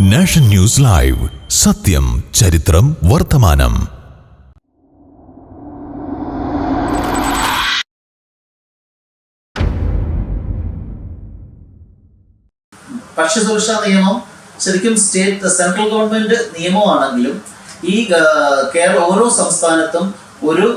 Nation news live. സത്യം ചരിത്രം വർത്തമാനം. ഭക്ഷ്യസുരക്ഷാ നിയമം ശരിക്കും സ്റ്റേറ്റ് സെൻട്രൽ ഗവൺമെന്റ് നിയമമാണെങ്കിലും ഈ കേരള ഓരോ സംസ്ഥാനത്തും ഒരു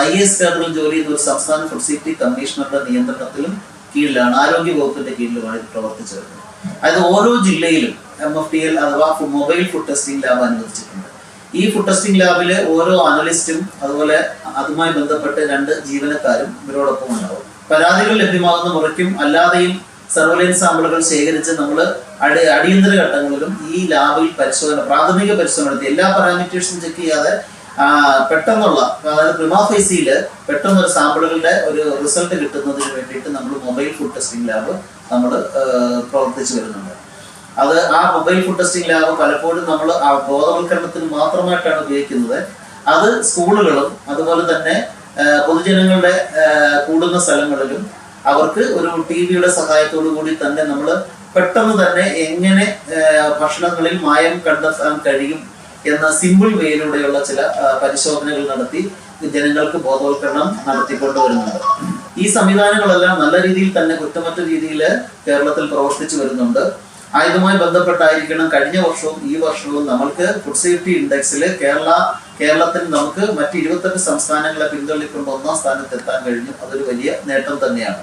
ഐ എസ് കേഡറിൽ ജോലി ചെയ്യുന്ന ഒരു സംസ്ഥാന ഫുഡ് സേഫ്റ്റി കമ്മീഷണറുടെ നിയന്ത്രണത്തിലും കീഴിലാണ് ആരോഗ്യ വകുപ്പിന്റെ കീഴിലുമാണ് ഇത് പ്രവർത്തിച്ചു വരുന്നത് അതായത് ഓരോ ജില്ലയിലും എം എഫ് ടി എൽ അഥവാ മൊബൈൽ ഫുഡ് ടെസ്റ്റിംഗ് ലാബ് അനുവദിച്ചിട്ടുണ്ട്. ഈ ഫുഡ് ടെസ്റ്റിംഗ് ലാബിൽ ഓരോ അനലിസ്റ്റും അതുപോലെ അതുമായി ബന്ധപ്പെട്ട് രണ്ട് ജീവനക്കാരും ഇവരോടൊപ്പം ഉണ്ടാവും. പരാതികൾ ലഭ്യമാകുന്ന മുറയ്ക്കും അല്ലാതെയും സർവലൈൻസ് സാമ്പിളുകൾ ശേഖരിച്ച് നമ്മൾ അടി അടിയന്തര ഘട്ടങ്ങളിലും ഈ ലാബിൽ പരിശോധന പ്രാഥമിക പരിശോധന നടത്തി എല്ലാ പാരാമീറ്റേഴ്സും ചെക്ക് ചെയ്യാതെ പെട്ടെന്നുള്ള അതായത് പ്രിമാഫൈസിയിൽ പെട്ടെന്ന് ഒരു സാമ്പിളുകളുടെ ഒരു റിസൾട്ട് കിട്ടുന്നതിന് വേണ്ടിയിട്ട് നമ്മൾ മൊബൈൽ ഫുഡ് ടെസ്റ്റിംഗ് ലാബ് നമ്മൾ പ്രവർത്തിച്ചു വരുന്നുണ്ട്. അത് ആ മൊബൈൽ ഫുഡ് ടെസ്റ്റിംഗ് ലാബ് പലപ്പോഴും നമ്മൾ ആ ബോധവൽക്കരണത്തിന് മാത്രമായിട്ടാണ് ഉപയോഗിക്കുന്നത്. അത് സ്കൂളുകളും അതുപോലെ തന്നെ പൊതുജനങ്ങളുടെ കൂടുന്ന സ്ഥലങ്ങളിലും അവർക്ക് ഒരു ടി വിയുടെ സഹായത്തോടു കൂടി തന്നെ നമ്മൾ പെട്ടെന്ന് തന്നെ എങ്ങനെ ഭക്ഷണങ്ങളിൽ മായം കണ്ടെത്താൻ കഴിയും എന്ന സിമ്പിൾ വേയിലൂടെയുള്ള ചില പരിശോധനകൾ നടത്തി ജനങ്ങൾക്ക് ബോധവൽക്കരണം നടത്തിക്കൊണ്ടുവരുന്നുണ്ട്. ഈ സംവിധാനങ്ങളെല്ലാം നല്ല രീതിയിൽ തന്നെ കുറ്റമറ്റ രീതിയിൽ കേരളത്തിൽ പ്രവർത്തിച്ചു വരുന്നുണ്ട്. ആയതുമായി ബന്ധപ്പെട്ടായിരിക്കണം കഴിഞ്ഞ വർഷവും ഈ വർഷവും നമ്മൾക്ക് ഫുഡ് സേഫ്റ്റി ഇൻഡെക്സിൽ കേരള കേരളത്തിന് നമുക്ക് മറ്റ് ഇരുപത്തെട്ട് സംസ്ഥാനങ്ങളെ പിന്തള്ളിക്കൊണ്ട് ഒന്നാം സ്ഥാനത്ത് എത്താൻ കഴിഞ്ഞു. അതൊരു വലിയ നേട്ടം തന്നെയാണ്.